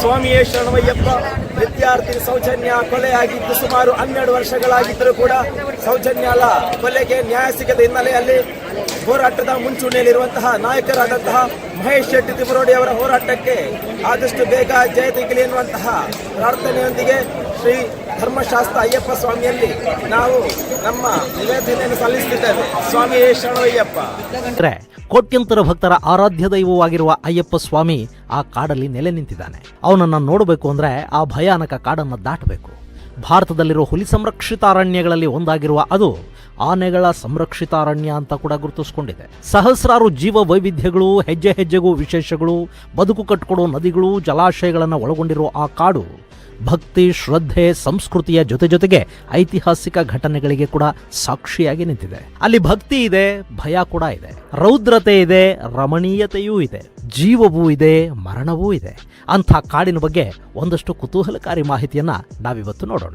ಸ್ವಾಮಿಯೇ ಶರಣವಯ್ಯಪ್ಪ ವಿದ್ಯಾರ್ಥಿ ಸೌಜನ್ಯ ಕೊಲೆಯಾಗಿದ್ದು ಸುಮಾರು ಹನ್ನೆರಡು ವರ್ಷಗಳಾಗಿದ್ದರೂ ಕೂಡ ಸೌಜನ್ಯಲ ಕೊಲೆಗೆ ನ್ಯಾಯ ಸಿಗದ ಹಿನ್ನೆಲೆಯಲ್ಲಿ ಹೋರಾಟದ ಮುಂಚೂಣಿಯಲ್ಲಿರುವಂತಹ ನಾಯಕರಾದಂತಹ ಮಹೇಶ್ ಶೆಟ್ಟಿ ತಿಮರೋಡಿ ಅವರ ಹೋರಾಟಕ್ಕೆ ಆದಷ್ಟು ಬೇಗ ಜಯ ತೆಗಲಿ ಎನ್ನುವಂತಹ ಪ್ರಾರ್ಥನೆಯೊಂದಿಗೆ ಶ್ರೀ ಧರ್ಮಶಾಸ್ತ್ರ ಅಯ್ಯಪ್ಪ ಸ್ವಾಮಿಯಲ್ಲಿ ನಾವು ನಮ್ಮ ನಿವೇದನೆಯನ್ನು ಸಲ್ಲಿಸುತ್ತಿದ್ದೇವೆ. ಸ್ವಾಮಿ ಶರಣಯ್ಯಪ್ಪ ಕೋಟ್ಯಂತರ ಭಕ್ತರ ಆರಾಧ್ಯ ದೈವವಾಗಿರುವ ಅಯ್ಯಪ್ಪ ಸ್ವಾಮಿ ಆ ಕಾಡಲ್ಲಿ ನೆಲೆ ನಿಂತಿದ್ದಾನೆ. ಅವನನ್ನ ನೋಡಬೇಕು ಅಂದ್ರೆ ಆ ಭಯಾನಕ ಕಾಡನ್ನು ದಾಟಬೇಕು. ಭಾರತದಲ್ಲಿರುವ ಹುಲಿ ಸಂರಕ್ಷಿತ ಅರಣ್ಯಗಳಲ್ಲಿ ಒಂದಾಗಿರುವ ಅದು ಆನೆಗಳ ಸಂರಕ್ಷಿತ ಅರಣ್ಯ ಅಂತ ಕೂಡ ಗುರುತಿಸಿಕೊಂಡಿದೆ. ಸಹಸ್ರಾರು ಜೀವ ವೈವಿಧ್ಯಗಳು ಹೆಜ್ಜೆ ಹೆಜ್ಜೆಗೂ ವಿಶೇಷಗಳು, ಬದುಕು ಕಟ್ಕೊಡೋ ನದಿಗಳು, ಜಲಾಶಯಗಳನ್ನು ಒಳಗೊಂಡಿರುವ ಆ ಕಾಡು ಭಕ್ತಿ, ಶ್ರದ್ಧೆ, ಸಂಸ್ಕೃತಿಯ ಜೊತೆ ಜೊತೆಗೆ ಐತಿಹಾಸಿಕ ಘಟನೆಗಳಿಗೆ ಕೂಡ ಸಾಕ್ಷಿಯಾಗಿ ನಿಂತಿದೆ. ಅಲ್ಲಿ ಭಕ್ತಿ ಇದೆ, ಭಯ ಕೂಡ ಇದೆ. ರೌದ್ರತೆ ಇದೆ, ರಮಣೀಯತೆಯೂ ಇದೆ. ಜೀವವೂ ಇದೆ, ಮರಣವೂ ಇದೆ. ಅಂಥ ಕಾಡಿನ ಬಗ್ಗೆ ಒಂದಷ್ಟು ಕುತೂಹಲಕಾರಿ ಮಾಹಿತಿಯನ್ನ ನಾವಿವತ್ತು ನೋಡೋಣ.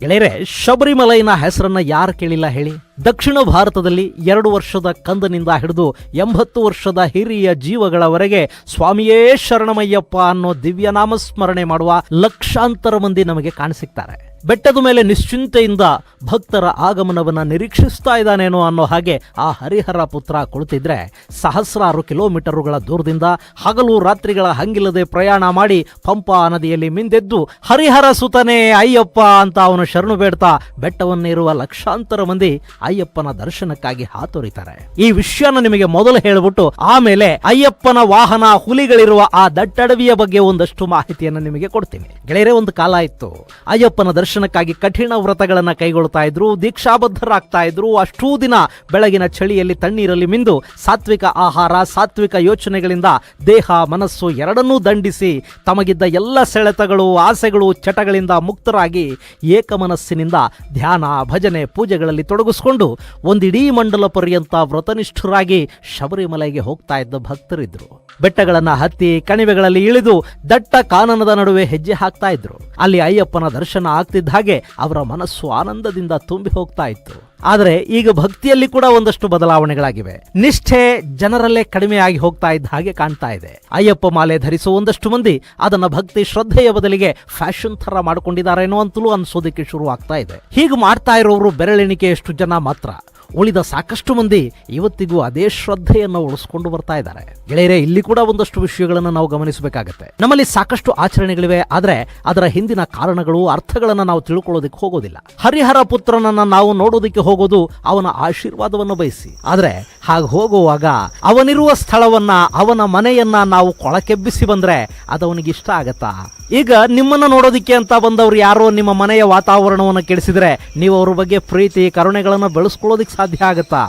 ಗೆಳೆಯರೆ, ಶಬರಿಮಲೈನ ಹೆಸರನ್ನ ಯಾರು ಕೇಳಿಲ್ಲ ಹೇಳಿ? ದಕ್ಷಿಣ ಭಾರತದಲ್ಲಿ ಎರಡು ವರ್ಷದ ಕಂದನಿಂದ ಹಿಡಿದು ಎಂಬತ್ತು ವರ್ಷದ ಹಿರಿಯ ಜೀವಗಳವರೆಗೆ ಸ್ವಾಮಿಯೇ ಶರಣಮಯ್ಯಪ್ಪ ಅನ್ನೋ ದಿವ್ಯ ನಾಮಸ್ಮರಣೆ ಮಾಡುವ ಲಕ್ಷಾಂತರ ಮಂದಿ ನಮಗೆ ಕಾಣಸಿಗ್ತಾರೆ ಬೆಟ್ಟದ ಮೇಲೆ ನಿಶ್ಚಿಂತೆಯಿಂದ ಭಕ್ತರ ಆಗಮನವನ್ನು ನಿರೀಕ್ಷಿಸ್ತಾ ಇದ್ದಾನೇನೋ ಅನ್ನೋ ಹಾಗೆ ಆ ಹರಿಹರ ಪುತ್ರ ಕುಳಿತಿದ್ರೆ ಸಹಸ್ರಾರು ಕಿಲೋಮೀಟರುಗಳ ದೂರದಿಂದ ಹಗಲು ರಾತ್ರಿಗಳ ಹಂಗಿಲ್ಲದೆ ಪ್ರಯಾಣ ಮಾಡಿ ಪಂಪಾ ನದಿಯಲ್ಲಿ ಮಿಂದೆದ್ದು, ಹರಿಹರ ಸುತನೇ ಅಯ್ಯಪ್ಪ ಅಂತ ಅವನು ಶರಣು ಬೇಡ್ತಾ ಬೆಟ್ಟವನ್ನೇರುವ ಲಕ್ಷಾಂತರ ಮಂದಿ ಅಯ್ಯಪ್ಪನ ದರ್ಶನಕ್ಕಾಗಿ ಹಾತೊರಿತಾರೆ. ಈ ವಿಷಯನ ನಿಮಗೆ ಮೊದಲು ಹೇಳಿಬಿಟ್ಟು, ಆಮೇಲೆ ಅಯ್ಯಪ್ಪನ ವಾಹನ ಹುಲಿಗಳಿರುವ ಆ ದಟ್ಟಡವಿಯ ಬಗ್ಗೆ ಒಂದಷ್ಟು ಮಾಹಿತಿಯನ್ನು ನಿಮಗೆ ಕೊಡ್ತೀನಿ. ಗೆಳೆಯರೇ, ಒಂದು ಕಾಲ ಇತ್ತು. ಅಯ್ಯಪ್ಪನ ದರ್ಶನಕ್ಕಾಗಿ ಕಠಿಣ ವ್ರತಗಳನ್ನು ಕೈಗೊಳ್ತಾ ಇದ್ರು, ದೀಕ್ಷಾಬದ್ಧರಾಗ್ತಾ ಇದ್ರು. ಅಷ್ಟೂ ದಿನ ಬೆಳಗಿನ ಚಳಿಯಲ್ಲಿ ತಣ್ಣೀರಲ್ಲಿ ಮಿಂದು ಸಾತ್ವಿಕ ಆಹಾರ, ಸಾತ್ವಿಕ ಯೋಚನೆಗಳಿಂದ ದೇಹ, ಮನಸ್ಸು ಎರಡನ್ನೂ ದಂಡಿಸಿ ತಮಗಿದ್ದ ಎಲ್ಲ ಸೆಳೆತಗಳು, ಆಸೆಗಳು, ಚಟಗಳಿಂದ ಮುಕ್ತರಾಗಿ ಏಕಮನಸ್ಸಿನಿಂದ ಧ್ಯಾನ, ಭಜನೆ, ಪೂಜೆಗಳಲ್ಲಿ ತೊಡಗಿಸ್ಕೊಂಡು ಒಂದಿಡೀ ಮಂಡಲ ಪರ್ಯಂತ ವ್ರತನಿಷ್ಠರಾಗಿ ಶಬರಿಮಲೆಗೆ ಹೋಗ್ತಾ ಇದ್ದ ಭಕ್ತರಿದ್ರು. ಬೆಟ್ಟಗಳನ್ನ ಹತ್ತಿ ಕಣಿವೆಗಳಲ್ಲಿ ಇಳಿದು ದಟ್ಟ ಕಾನನದ ನಡುವೆ ಹೆಜ್ಜೆ ಹಾಕ್ತಾ ಇದ್ರು. ಅಲ್ಲಿ ಅಯ್ಯಪ್ಪನ ದರ್ಶನ ಆಗ್ತಿದ್ದ ಹಾಗೆ ಅವರ ಮನಸ್ಸು ಆನಂದದಿಂದ ತುಂಬಿ ಹೋಗ್ತಾ ಇತ್ತು. ಆದರೆ ಈಗ ಭಕ್ತಿಯಲ್ಲಿ ಕೂಡ ಒಂದಷ್ಟು ಬದಲಾವಣೆಗಳಾಗಿವೆ. ನಿಷ್ಠೆ ಜನರಲ್ಲೇ ಕಡಿಮೆ ಆಗಿ ಹೋಗ್ತಾ ಇದ್ದ ಹಾಗೆ ಕಾಣ್ತಾ ಇದೆ. ಅಯ್ಯಪ್ಪ ಮಾಲೆ ಧರಿಸುವ ಒಂದಷ್ಟು ಮಂದಿ ಅದನ್ನ ಭಕ್ತಿ ಶ್ರದ್ಧೆಯ ಬದಲಿಗೆ ಫ್ಯಾಷನ್ ತರ ಮಾಡ್ಕೊಂಡಿದ್ದಾರೇನೋ ಅಂತಲೂ ಅನ್ಸೋದಕ್ಕೆ ಶುರು ಇದೆ. ಹೀಗೆ ಮಾಡ್ತಾ ಇರೋರು ಬೆರಳೆಣಿಕೆಯಷ್ಟು ಜನ ಮಾತ್ರ. ಉಳಿದ ಸಾಕಷ್ಟು ಮಂದಿ ಇವತ್ತಿಗೂ ಅದೇ ಶ್ರದ್ಧೆಯನ್ನು ಉಳಿಸ್ಕೊಂಡು ಬರ್ತಾ ಇದ್ದಾರೆ. ಗೆಳೆಯರೆ, ಇಲ್ಲಿ ಕೂಡ ಒಂದಷ್ಟು ವಿಷಯಗಳನ್ನು ನಾವು ಗಮನಿಸಬೇಕಾಗತ್ತೆ. ನಮ್ಮಲ್ಲಿ ಸಾಕಷ್ಟು ಆಚರಣೆಗಳಿವೆ, ಆದರೆ ಅದರ ಹಿಂದಿನ ಕಾರಣಗಳು, ಅರ್ಥಗಳನ್ನು ನಾವು ತಿಳ್ಕೊಳ್ಳೋದಕ್ಕೆ ಹೋಗೋದಿಲ್ಲ. ಹರಿಹರ ಪುತ್ರನನ್ನ ನಾವು ನೋಡೋದಕ್ಕೆ ಹೋಗೋದು ಅವನ ಆಶೀರ್ವಾದವನ್ನು ಬಯಸಿ. ಆದರೆ ಹಾಗೆ ಹೋಗುವಾಗ ಅವನಿರುವ ಸ್ಥಳವನ್ನ, ಅವನ ಮನೆಯನ್ನ ನಾವು ಕೊಳಕೆಬ್ಬಿಸಿ ಬಂದ್ರೆ ಅದವನಿಗೆ ಇಷ್ಟ ಆಗತ್ತಾ? ಈಗ ನಿಮ್ಮನ್ನ ನೋಡೋದಿಕ್ಕೆ ಅಂತ ಬಂದವರು ಯಾರೋ ನಿಮ್ಮ ಮನೆಯ ವಾತಾವರಣವನ್ನು ಕೆಡಿಸಿದ್ರೆ ನೀವು ಅವ್ರ ಬಗ್ಗೆ ಪ್ರೀತಿ, ಕರುಣೆಗಳನ್ನು ಬೆಳೆಸ್ಕೊಳ್ಳೋದಿಕ್ಕೆ ಸಾಧ್ಯ ಆಗತ್ತಾ?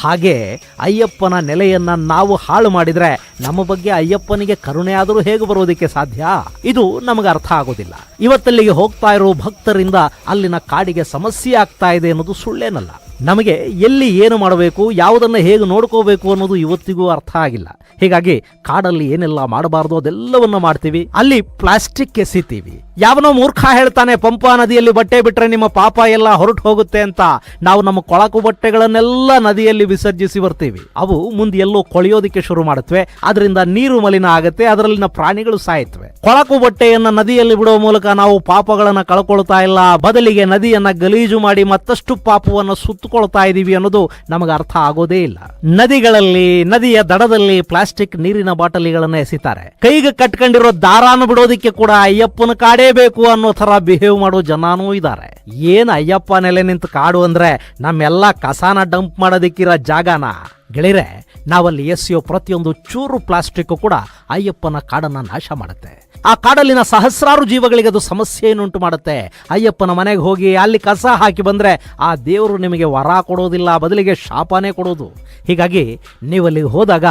ಹಾಗೆ ಅಯ್ಯಪ್ಪನ ನೆಲೆಯನ್ನ ನಾವು ಹಾಳು ಮಾಡಿದ್ರೆ ನಮ್ಮ ಬಗ್ಗೆ ಅಯ್ಯಪ್ಪನಿಗೆ ಕರುಣೆ ಆದರೂ ಹೇಗೆ ಬರೋದಕ್ಕೆ ಸಾಧ್ಯ? ಇದು ನಮಗೆ ಅರ್ಥ ಆಗೋದಿಲ್ಲ. ಇವತ್ತಲ್ಲಿಗೆ ಹೋಗ್ತಾ ಇರೋ ಭಕ್ತರಿಂದ ಅಲ್ಲಿನ ಕಾಡಿಗೆ ಸಮಸ್ಯೆ ಆಗ್ತಾ ಇದೆ ಅನ್ನೋದು ಸುಳ್ಳೇನಲ್ಲ. ನಮಗೆ ಎಲ್ಲಿ ಏನು ಮಾಡಬೇಕು, ಯಾವುದನ್ನು ಹೇಗೆ ನೋಡ್ಕೋಬೇಕು ಅನ್ನೋದು ಇವತ್ತಿಗೂ ಅರ್ಥ ಆಗಿಲ್ಲ. ಹೀಗಾಗಿ ಕಾಡಲ್ಲಿ ಏನೆಲ್ಲ ಮಾಡಬಾರ್ದು ಅದೆಲ್ಲವನ್ನ ಮಾಡ್ತೀವಿ. ಅಲ್ಲಿ ಪ್ಲಾಸ್ಟಿಕ್ ಎಸಿತೀವಿ. ಯಾವನೋ ಮೂರ್ಖ ಹೇಳ್ತಾನೆ, ಪಂಪಾ ನದಿಯಲ್ಲಿ ಬಟ್ಟೆ ಬಿಟ್ರೆ ನಿಮ್ಮ ಪಾಪ ಎಲ್ಲ ಹೊರಟು ಹೋಗುತ್ತೆ ಅಂತ. ನಾವು ನಮ್ಮ ಕೊಳಕು ಬಟ್ಟೆಗಳನ್ನೆಲ್ಲ ನದಿಯಲ್ಲಿ ವಿಸರ್ಜಿಸಿ ಬರ್ತೀವಿ. ಅವು ಮುಂದೆ ಎಲ್ಲೋ ಕೊಳೆಯೋದಿಕ್ಕೆ ಶುರು ಮಾಡುತ್ತವೆ. ಅದರಿಂದ ನೀರು ಮಲಿನ ಆಗುತ್ತೆ, ಅದರಲ್ಲಿನ ಪ್ರಾಣಿಗಳು ಸಾಯುತ್ತವೆ ಕೊಳಕು ಬಟ್ಟೆಯನ್ನ ನದಿಯಲ್ಲಿ ಬಿಡುವ ಮೂಲಕ ನಾವು ಪಾಪಗಳನ್ನು ಕಳ್ಕೊಳ್ತಾ ಇಲ್ಲ. ಬದಲಿಗೆ ನದಿಯನ್ನ ಗಲೀಜು ಮಾಡಿ ಮತ್ತಷ್ಟು ಪಾಪವನ್ನು ಸುತ್ತಕೊಳ್ತಾ ಇದ್ದೀವಿ ಅನ್ನೋದು ನಮಗೆ ಅರ್ಥ ಆಗೋದೇ ಇಲ್ಲ. ನದಿಗಳಲ್ಲಿ, ನದಿಯ ದಡದಲ್ಲಿ ಪ್ಲಾಸ್ಟಿಕ್ ನೀರಿನ ಬಾಟಲಿಗಳನ್ನ ಎಸಿತಾರೆ. ಕೈಗೆ ಕಟ್ಕೊಂಡಿರೋ ದಾರಾನು ಬಿಡೋದಿಕ್ಕೆ ಕೂಡ ಅಯ್ಯಪ್ಪನ ಕಾಡೇ ಬೇಕು ಅನ್ನೋ ತರ ಬಿಹೇವ್ ಮಾಡೋ ಜನನೂ ಇದ್ದಾರೆ ಏನ್ ಅಯ್ಯಪ್ಪ ನೆಲೆ ನಿಂತು ಕಾಡು ಅಂದ್ರೆ ನಮ್ಮೆಲ್ಲ ಕಸಾನ ಡಂಪ್ ಮಾಡೋದಿಕ್ಕಿರೋ ಜಾಗನ? ಗೆಳೆಯರೆ, ನಾವಲ್ಲಿ ಎಸೆಯೋ ಪ್ರತಿಯೊಂದು ಚೂರು ಪ್ಲಾಸ್ಟಿಕ್ ಕೂಡ ಅಯ್ಯಪ್ಪನ ಕಾಡನ್ನ ನಾಶ ಮಾಡುತ್ತೆ. ಆ ಕಾಡಲ್ಲಿನ ಸಹಸ್ರಾರು ಜೀವಗಳಿಗೆ ಅದು ಸಮಸ್ಯೆಯನ್ನುಂಟು ಮಾಡುತ್ತೆ. ಅಯ್ಯಪ್ಪನ ಮನೆಗೆ ಹೋಗಿ ಅಲ್ಲಿ ಕಸ ಹಾಕಿ ಬಂದರೆ ಆ ದೇವರು ನಿಮಗೆ ವರ ಕೊಡೋದಿಲ್ಲ, ಬದಲಿಗೆ ಶಾಪನೇ ಕೊಡೋದು. ಹೀಗಾಗಿ ನೀವು ಅಲ್ಲಿಗೆ ಹೋದಾಗ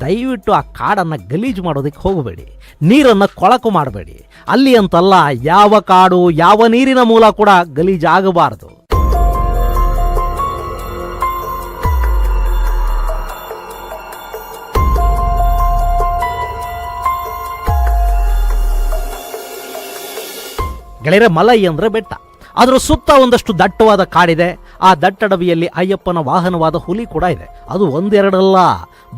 ದಯವಿಟ್ಟು ಆ ಕಾಡನ್ನು ಗಲೀಜು ಮಾಡೋದಕ್ಕೆ ಹೋಗಬೇಡಿ. ನೀರನ್ನು ಕೊಳಕು ಮಾಡಬೇಡಿ. ಅಲ್ಲಿ ಅಂತಲ್ಲ ಯಾವ ಕಾಡು, ಯಾವ ನೀರಿನ ಮೂಲ ಕೂಡ ಗಲೀಜಾಗಬಾರದು. ಗೆಳೆಯರೆ, ಮಲೈ ಅಂದ್ರೆ ಬೆಟ್ಟ. ಅದರ ಸುತ್ತ ಒಂದಷ್ಟು ದಟ್ಟವಾದ ಕಾಡಿದೆ. ಆ ದಟ್ಟಡವಿಯಲ್ಲಿ ಅಯ್ಯಪ್ಪನ ವಾಹನವಾದ ಹುಲಿ ಕೂಡ ಇದೆ. ಅದು ಒಂದೆರಡಲ್ಲ,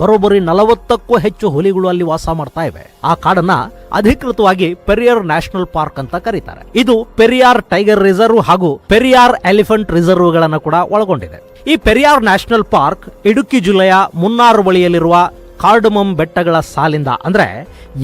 ಬರೋಬ್ಬರಿ ನಲವತ್ತಕ್ಕೂ ಹೆಚ್ಚು ಹುಲಿಗಳು ಅಲ್ಲಿ ವಾಸ ಮಾಡ್ತಾ ಇವೆ. ಆ ಕಾಡನ್ನ ಅಧಿಕೃತವಾಗಿ ಪೆರಿಯಾರ್ ನ್ಯಾಷನಲ್ ಪಾರ್ಕ್ ಅಂತ ಕರೀತಾರೆ. ಇದು ಪೆರಿಯಾರ್ ಟೈಗರ್ ರಿಸರ್ವ್ ಹಾಗೂ ಪೆರಿಯಾರ್ ಎಲಿಫೆಂಟ್ ರಿಸರ್ವ್ ಗಳನ್ನ ಕೂಡ ಒಳಗೊಂಡಿದೆ. ಈ ಪೆರಿಯಾರ್ ನ್ಯಾಷನಲ್ ಪಾರ್ಕ್ ಇಡುಕ್ಕಿ ಜಿಲ್ಲೆಯ ಮುನ್ನಾರು ಬಳಿಯಲ್ಲಿರುವ ಕಾರ್ಡಮಮ್ ಬೆಟ್ಟಗಳ ಸಾಲಿಂದ, ಅಂದ್ರೆ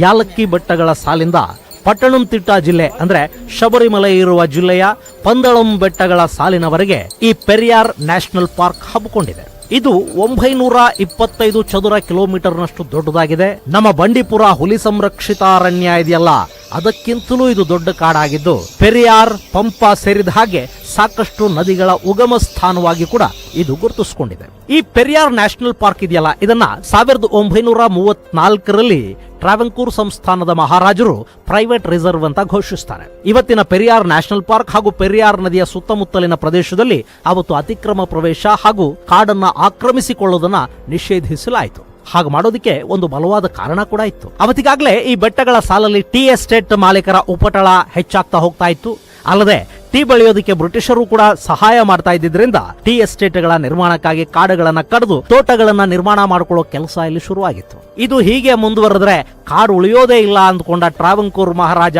ಯಾಲಕ್ಕಿ ಬೆಟ್ಟಗಳ ಸಾಲಿಂದ ಪಟ್ಟಣಂತಿಟ್ಟ ಜಿಲ್ಲೆ ಅಂದ್ರೆ ಶಬರಿಮಲೆ ಇರುವ ಜಿಲ್ಲೆಯ ಪಂದಳಂ ಬೆಟ್ಟಗಳ ಸಾಲಿನವರೆಗೆ ಈ ಪೆರಿಯಾರ್ ನ್ಯಾಷನಲ್ ಪಾರ್ಕ್ ಹಬ್ಬಿಕೊಂಡಿದೆ ಇದು ಒಂಬೈನೂರ ಇಪ್ಪತ್ತೈದು ಚದುರ ಕಿಲೋಮೀಟರ್ನಷ್ಟು ದೊಡ್ಡದಾಗಿದೆ. ನಮ್ಮ ಬಂಡೀಪುರ ಹುಲಿ ಸಂರಕ್ಷಿತಾರಣ್ಯ ಇದೆಯಲ್ಲ, ಅದಕ್ಕಿಂತಲೂ ಇದು ದೊಡ್ಡ ಕಾಡಾಗಿದ್ದು, ಪೆರಿಯಾರ್ ಪಂಪ ಸೇರಿದ ಹಾಗೆ ಸಾಕಷ್ಟು ನದಿಗಳ ಉಗಮ ಸ್ಥಾನವಾಗಿ ಕೂಡ ಇದು ಗುರುತಿಸಿಕೊಂಡಿದೆ. ಈ ಪೆರಿಯಾರ್ ನ್ಯಾಷನಲ್ ಪಾರ್ಕ್ ಇದೆಯಲ್ಲ, ಇದನ್ನ ಸಾವಿರದ ಒಂಬೈನೂರ ಮೂವತ್ನಾಲ್ಕರಲ್ಲಿ ಟ್ರಾವೆಂಕೂರ್ ಸಂಸ್ಥಾನದ ಮಹಾರಾಜರು ಪ್ರೈವೇಟ್ ರಿಸರ್ವ್ ಅಂತ ಘೋಷಿಸ್ತಾರೆ. ಇವತ್ತಿನ ಪೆರಿಯಾರ್ ನ್ಯಾಷನಲ್ ಪಾರ್ಕ್ ಹಾಗೂ ಪೆರಿಯಾರ್ ನದಿಯ ಸುತ್ತಮುತ್ತಲಿನ ಪ್ರದೇಶದಲ್ಲಿ ಅವತ್ತು ಅತಿಕ್ರಮ ಪ್ರವೇಶ ಹಾಗೂ ಕಾಡನ್ನ ಆಕ್ರಮಿಸಿಕೊಳ್ಳುವುದನ್ನ ನಿಷೇಧಿಸಲಾಯಿತು. ಹಾಗೆ ಮಾಡೋದಕ್ಕೆ ಒಂದು ಬಲವಾದ ಕಾರಣ ಕೂಡ ಇತ್ತು. ಅವತ್ತಿಗಾಗಲೇ ಈ ಬೆಟ್ಟಗಳ ಸಾಲಲ್ಲಿ ಟಿ ಎಸ್ಟೇಟ್ ಮಾಲೀಕರ ಉಪಟಳ ಹೆಚ್ಚಾಗ್ತಾ ಹೋಗ್ತಾ ಇತ್ತು. ಅಲ್ಲದೆ ಟೀ ಬೆಳೆಯೋದಕ್ಕೆ ಬ್ರಿಟಿಷರು ಕೂಡ ಸಹಾಯ ಮಾಡ್ತಾ ಇದ್ದಿದ್ರಿಂದ ಟೀ ಎಸ್ಟೇಟ್ಗಳ ನಿರ್ಮಾಣಕ್ಕಾಗಿ ಕಾಡುಗಳನ್ನ ಕಡಿದು ತೋಟಗಳನ್ನ ನಿರ್ಮಾಣ ಮಾಡಿಕೊಳ್ಳೋ ಕೆಲಸ ಇಲ್ಲಿ ಶುರುವಾಗಿತ್ತು. ಇದು ಹೀಗೆ ಮುಂದುವರೆದ್ರೆ ಕಾಡು ಉಳಿಯೋದೇ ಇಲ್ಲ ಅಂದ್ಕೊಂಡ ಟ್ರಾವಂಕೂರ್ ಮಹಾರಾಜ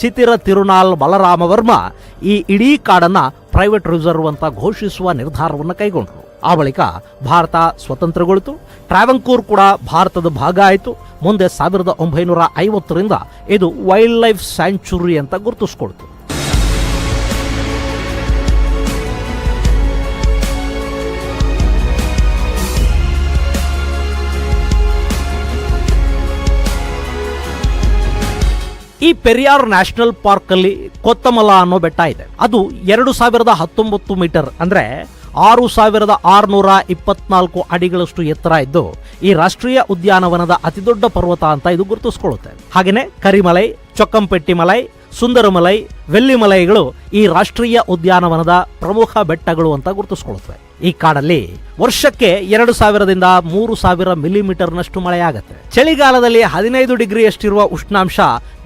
ಚಿತಿರ ತಿರುನಾಲ್ ಬಲರಾಮ ವರ್ಮ ಈ ಇಡೀ ಕಾಡನ್ನ ಪ್ರೈವೇಟ್ ರಿಸರ್ವ್ ಅಂತ ಘೋಷಿಸುವ ನಿರ್ಧಾರವನ್ನು ಕೈಗೊಂಡರು. ಆ ಬಳಿಕ ಭಾರತ ಸ್ವತಂತ್ರಗೊಳಿತು. ಟ್ರಾವಂಕೂರ್ ಕೂಡ ಭಾರತದ ಭಾಗ ಆಯಿತು. ಮುಂದೆ ಸಾವಿರದ ಒಂಬೈನೂರ ಐವತ್ತರಿಂದ ಇದು ವೈಲ್ಡ್ ಲೈಫ್ ಸ್ಯಾಂಚುರಿ ಅಂತ ಗುರುತಿಸ್ಕೊಳ್ತು. ಈ ಪೆರಿಯಾರ್ ನ್ಯಾಷನಲ್ ಪಾರ್ಕ್ ಅಲ್ಲಿ ಕೊತ್ತಮಲ ಅನ್ನೋ ಬೆಟ್ಟ ಇದೆ. ಅದು ಎರಡು ಸಾವಿರದ ಹತ್ತೊಂಬತ್ತು ಮೀಟರ್ ಅಂದ್ರೆ ಆರು ಸಾವಿರದ ಆರುನೂರ ಇಪ್ಪತ್ನಾಲ್ಕು ಅಡಿಗಳಷ್ಟು ಎತ್ತರ ಇದ್ದು ಈ ರಾಷ್ಟ್ರೀಯ ಉದ್ಯಾನವನದ ಅತಿದೊಡ್ಡ ಪರ್ವತ ಅಂತ ಇದು ಗುರುತಿಸ್ಕೊಳ್ಳುತ್ತೆ. ಹಾಗೆಯೇ ಕರಿಮಲೈ, ಚೊಕ್ಕಂಪೆಟ್ಟಿಮಲೈ, ಸುಂದರಮಲೈ ವೆಲ್ಲಿಮಲೈಗಳು ಈ ರಾಷ್ಟ್ರೀಯ ಉದ್ಯಾನವನದ ಪ್ರಮುಖ ಬೆಟ್ಟಗಳು ಅಂತ ಗುರುತಿಸ್ಕೊಳ್ಳುತ್ತವೆ. ಈ ಕಾಡಲ್ಲಿ ವರ್ಷಕ್ಕೆ ಎರಡು ಸಾವಿರದಿಂದ ಮೂರು ಸಾವಿರ ಮಿಲಿಮೀಟರ್ನಷ್ಟು ಮಳೆಯಾಗುತ್ತೆ. ಚಳಿಗಾಲದಲ್ಲಿ ಹದಿನೈದು ಡಿಗ್ರಿಯಷ್ಟಿರುವ ಉಷ್ಣಾಂಶ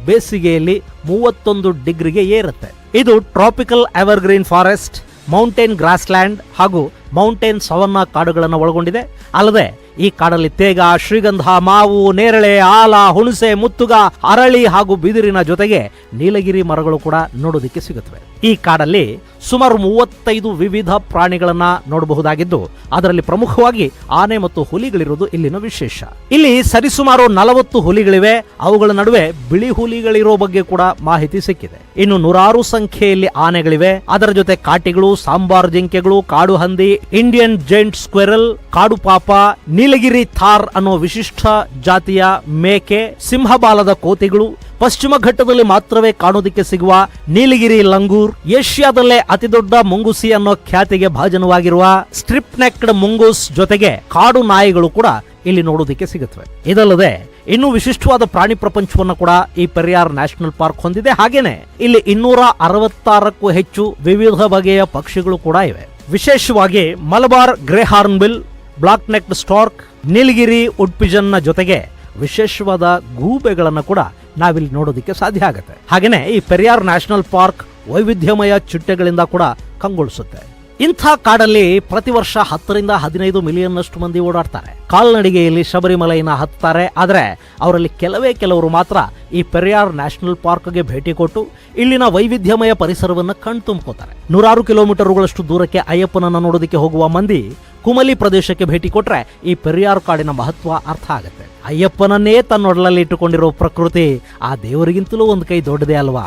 ಬೇಸಿಗೆಯಲ್ಲಿ ಮೂವತ್ತೊಂದು ಡಿಗ್ರಿಗೆ ಏರುತ್ತೆ. ಇದು tropical evergreen forest mountain grassland ಹಾಗೂ ಮೌಂಟೇನ್ ಸವನ್ನ ಕಾಡುಗಳನ್ನು ಒಳಗೊಂಡಿದೆ. ಅಲ್ಲದೆ ಈ ಕಾಡಲ್ಲಿ ತೇಗ, ಶ್ರೀಗಂಧ, ಮಾವು, ನೇರಳೆ, ಆಲ, ಹುಣಸೆ, ಮುತ್ತುಗ, ಅರಳಿ ಹಾಗೂ ಬಿದಿರಿನ ಜೊತೆಗೆ ನೀಲಗಿರಿ ಮರಗಳು ಕೂಡ ನೋಡೋದಕ್ಕೆ ಸಿಗುತ್ತವೆ. ಈ ಕಾಡಲ್ಲಿ ಸುಮಾರು ಮೂವತ್ತೈದು ವಿವಿಧ ಪ್ರಾಣಿಗಳನ್ನ ನೋಡಬಹುದಾಗಿದ್ದು, ಅದರಲ್ಲಿ ಪ್ರಮುಖವಾಗಿ ಆನೆ ಮತ್ತು ಹುಲಿಗಳಿರುವುದು ಇಲ್ಲಿನ ವಿಶೇಷ. ಇಲ್ಲಿ ಸರಿಸುಮಾರು ನಲವತ್ತು ಹುಲಿಗಳಿವೆ. ಅವುಗಳ ನಡುವೆ ಬಿಳಿ ಹುಲಿಗಳಿರೋ ಬಗ್ಗೆ ಕೂಡ ಮಾಹಿತಿ ಸಿಕ್ಕಿದೆ. ಇನ್ನು ನೂರಾರು ಸಂಖ್ಯೆಯಲ್ಲಿ ಆನೆಗಳಿವೆ. ಅದರ ಜೊತೆ ಕಾಟಿಗಳು, ಸಾಂಬಾರ್, ಜಿಂಕೆಗಳು, ಕಾಡು ಹಂದಿ ಇಂಡಿಯನ್ ಜೈಂಟ್ ಸ್ಕ್ವೆರಲ್ ಕಾಡು ಪಾಪ, ನೀಲಗಿರಿ ಥಾರ್ ಅನ್ನೋ ವಿಶಿಷ್ಟ ಜಾತಿಯ ಮೇಕೆ, ಸಿಂಹಬಾಲದ ಕೋತಿಗಳು, ಪಶ್ಚಿಮ ಘಟ್ಟದಲ್ಲಿ ಮಾತ್ರವೇ ಕಾಣೋದಿಕ್ಕೆ ಸಿಗುವ ನೀಲಗಿರಿ ಲಂಗೂರ್, ಏಷ್ಯಾದಲ್ಲೇ ಅತಿದೊಡ್ಡ ಮುಂಗುಸಿ ಅನ್ನೋ ಖ್ಯಾತಿಗೆ ಭಾಜನವಾಗಿರುವ ಸ್ಟ್ರಿಪ್ ನೆಕ್ಡ್ ಮುಂಗೂಸ್ ಜೊತೆಗೆ ಕಾಡು ನಾಯಿಗಳು ಕೂಡ ಇಲ್ಲಿ ನೋಡೋದಕ್ಕೆ ಸಿಗುತ್ತವೆ. ಇದಲ್ಲದೆ, ಇನ್ನೂ ವಿಶಿಷ್ಟವಾದ ಪ್ರಾಣಿ ಪ್ರಪಂಚವನ್ನು ಕೂಡ ಈ ಪೆರಿಯಾರ್ ನ್ಯಾಷನಲ್ ಪಾರ್ಕ್ ಹೊಂದಿದೆ. ಹಾಗೇನೆ, ಇಲ್ಲಿ ಇನ್ನೂರ ಅರವತ್ತಾರಕ್ಕೂ ಹೆಚ್ಚು ವಿವಿಧ ಬಗೆಯ ಪಕ್ಷಿಗಳು ಕೂಡ ಇವೆ. ವಿಶೇಷವಾಗಿ Malabar, grey hornbill, black necked stork, Nilgiri ಉಡ್ಪಿಜನ್ನ ಜೊತೆಗೆ ವಿಶೇಷವಾದ ಗೂಬೆಗಳನ್ನು ಕೂಡ ನಾವಿಲ್ಲಿ ನೋಡೋದಕ್ಕೆ ಸಾಧ್ಯ ಆಗುತ್ತೆ. ಹಾಗೆಯೇ ಈ ಪೆರಿಯಾರ್ ನ್ಯಾಷನಲ್ ಪಾರ್ಕ್ ವೈವಿಧ್ಯಮಯ ಚಿಟ್ಟೆಗಳಿಂದ ಕೂಡ ಕಂಗೊಳಿಸುತ್ತೆ. ಇಂಥ ಕಾಡಲ್ಲಿ ಪ್ರತಿ ವರ್ಷ ಹತ್ತರಿಂದ ಹದಿನೈದು ಮಿಲಿಯನ್ನಷ್ಟು ಮಂದಿ ಓಡಾಡ್ತಾರೆ. ಕಾಲ್ನಡಿಗೆಯಲ್ಲಿ ಶಬರಿಮಲೆಯನ್ನ ಹತ್ತಾರೆ ಆದರೆ ಅವರಲ್ಲಿ ಕೆಲವೇ ಕೆಲವರು ಮಾತ್ರ ಈ ಪೆರಿಯಾರ್ ನ್ಯಾಷನಲ್ ಪಾರ್ಕ್ಗೆ ಭೇಟಿ ಕೊಟ್ಟು ಇಲ್ಲಿನ ವೈವಿಧ್ಯಮಯ ಪರಿಸರವನ್ನು ಕಣ್ತುಂಬ್ಕೋತಾರೆ. ನೂರಾರು ಕಿಲೋಮೀಟರ್ಗಳಷ್ಟು ದೂರಕ್ಕೆ ಅಯ್ಯಪ್ಪನನ್ನು ನೋಡೋದಕ್ಕೆ ಹೋಗುವ ಮಂದಿ ಕುಮಲಿ ಪ್ರದೇಶಕ್ಕೆ ಭೇಟಿ ಕೊಟ್ಟರೆ ಈ ಪೆರಿಯಾರ್ ಕಾಡಿನ ಮಹತ್ವ ಅರ್ಥ ಆಗುತ್ತೆ. ಅಯ್ಯಪ್ಪನನ್ನೇ ತನ್ನೊಡಲಲ್ಲಿ ಇಟ್ಟುಕೊಂಡಿರೋ ಪ್ರಕೃತಿ ಆ ದೇವರಿಗಿಂತಲೂ ಒಂದು ಕೈ ದೊಡ್ಡದೇ ಅಲ್ವಾ?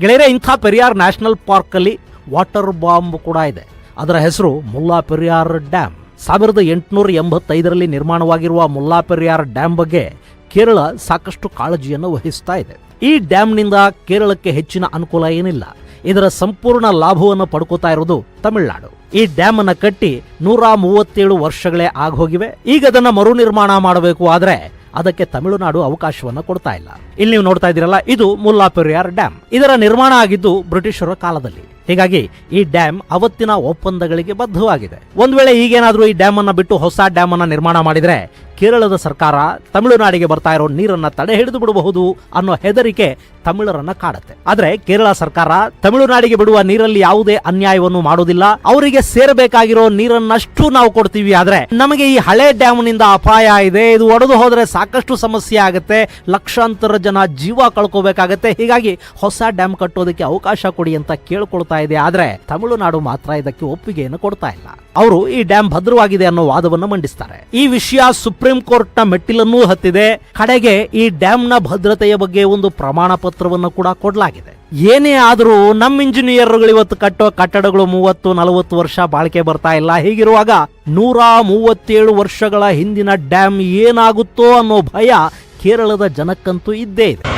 ಗೆಳೆಯರೆ, ಇಂಥ ಪೆರಿಯಾರ್ ನ್ಯಾಷನಲ್ ಪಾರ್ಕ್ ಅಲ್ಲಿ ವಾಟರ್ ಬಾಂಬ್ ಕೂಡ ಇದೆ. ಅದರ ಹೆಸರು ಮುಲ್ಲಾ ಪೆರಿಯಾರ್ ಡ್ಯಾಮ್ ಸಾವಿರದ ಎಂಟುನೂರ ಎಂಬತ್ತೈದರಲ್ಲಿ ನಿರ್ಮಾಣವಾಗಿರುವ ಮುಲ್ಲಾ ಪೆರಿಯಾರ್ ಡ್ಯಾಮ್ ಬಗ್ಗೆ ಕೇರಳ ಸಾಕಷ್ಟು ಕಾಳಜಿಯನ್ನು ವಹಿಸ್ತಾ ಇದೆ. ಈ ಡ್ಯಾಮ್ನಿಂದ ಕೇರಳಕ್ಕೆ ಹೆಚ್ಚಿನ ಅನುಕೂಲ ಏನಿಲ್ಲ. ಇದರ ಸಂಪೂರ್ಣ ಲಾಭವನ್ನು ಪಡ್ಕೋತಾ ಇರೋದು ತಮಿಳುನಾಡು. ಈ ಡ್ಯಾಮ್ ಅನ್ನು ಕಟ್ಟಿ ನೂರ ಮೂವತ್ತೇಳು ವರ್ಷಗಳೇ ಆಗೋಗಿವೆ. ಈಗ ಅದನ್ನು ಮರು ನಿರ್ಮಾಣ ಮಾಡಬೇಕು. ಆದ್ರೆ ಅದಕ್ಕೆ ತಮಿಳುನಾಡು ಅವಕಾಶವನ್ನ ಕೊಡ್ತಾ ಇಲ್ಲ. ಇಲ್ಲಿ ನೀವು ನೋಡ್ತಾ ಇದ್ದೀರಲ್ಲ, ಇದು ಮುಲ್ಲಾಪೆರಿಯಾರ್ ಡ್ಯಾಮ್. ಇದರ ನಿರ್ಮಾಣ ಆಗಿದ್ದು ಬ್ರಿಟಿಷರ ಕಾಲದಲ್ಲಿ. ಹೀಗಾಗಿ ಈ ಡ್ಯಾಮ್ ಅವತ್ತಿನ ಒಪ್ಪಂದಗಳಿಗೆ ಬದ್ಧವಾಗಿದೆ. ಒಂದ್ ವೇಳೆ ಈಗೇನಾದ್ರೂ ಈ ಡ್ಯಾಮ್ ಅನ್ನ ಬಿಟ್ಟು ಹೊಸ ಡ್ಯಾಮ್ ಅನ್ನ ನಿರ್ಮಾಣ ಮಾಡಿದ್ರೆ ಕೇರಳದ ಸರ್ಕಾರ ತಮಿಳುನಾಡಿಗೆ ಬರ್ತಾ ಇರೋ ನೀರನ್ನ ತಡೆ ಹಿಡಿದು ಬಿಡಬಹುದು ಅನ್ನೋ ಹೆದರಿಕೆ ತಮಿಳರನ್ನ ಕಾಡುತ್ತೆ. ಆದ್ರೆ ಕೇರಳ ಸರ್ಕಾರ ತಮಿಳುನಾಡಿಗೆ ಬಿಡುವ ನೀರಲ್ಲಿ ಯಾವುದೇ ಅನ್ಯಾಯವನ್ನು ಮಾಡೋದಿಲ್ಲ ಅವರಿಗೆ ಸೇರಬೇಕಾಗಿರೋ ನೀರನ್ನಷ್ಟು ನಾವು ಕೊಡ್ತೀವಿ. ಆದ್ರೆ ನಮಗೆ ಈ ಹಳೆ ಡ್ಯಾಮ್ನಿಂದ ಅಪಾಯ ಇದೆ. ಇದು ಒಡೆದು ಹೋದ್ರೆ ಸಾಕಷ್ಟು ಸಮಸ್ಯೆ ಆಗುತ್ತೆ. ಲಕ್ಷಾಂತರ ಜನ ಜೀವ ಕಳ್ಕೋಬೇಕಾಗತ್ತೆ. ಹೀಗಾಗಿ ಹೊಸ ಡ್ಯಾಮ್ ಕಟ್ಟೋದಕ್ಕೆ ಅವಕಾಶ ಕೊಡಿ ಅಂತ ಕೇಳ್ಕೊಳ್ತಾ ಇದೆ. ಆದ್ರೆ ತಮಿಳುನಾಡು ಮಾತ್ರ ಇದಕ್ಕೆ ಒಪ್ಪಿಗೆಯನ್ನು ಕೊಡ್ತಾ ಇಲ್ಲ. ಅವರು ಈ ಡ್ಯಾಮ್ ಭದ್ರವಾಗಿದೆ ಅನ್ನೋ ವಾದವನ್ನು ಮಂಡಿಸ್ತಾರೆ. ಈ ವಿಷಯ ಸುಪ್ರೀಂ ಕೋರ್ಟ್ ಮೆಟ್ಟಿಲನ್ನೂ ಹತ್ತಿದೆ. ಕಡೆಗೆ ಈ ಡ್ಯಾಮ್ನ ಭದ್ರತೆಯ ಬಗ್ಗೆ ಒಂದು ಪ್ರಮಾಣ ಪತ್ರವನ್ನು ಕೂಡ ಕೊಡಲಾಗಿದೆ. ಏನೇ ಆದರೂ ನಮ್ಮ ಇಂಜಿನಿಯರ್ಗಳು ಇವತ್ತು ಕಟ್ಟೋ ಕಟ್ಟಡಗಳು ಮೂವತ್ತು, ನಲವತ್ತು ವರ್ಷ ಬಾಳಿಕೆ ಬರ್ತಾ ಇಲ್ಲ. ಹೀಗಿರುವಾಗ ನೂರ ಮೂವತ್ತೇಳು ವರ್ಷಗಳ ಹಿಂದಿನ ಡ್ಯಾಮ್ ಏನಾಗುತ್ತೋ ಅನ್ನೋ ಭಯ ಕೇರಳದ ಜನಕ್ಕಂತೂ ಇದ್ದೇ ಇದೆ.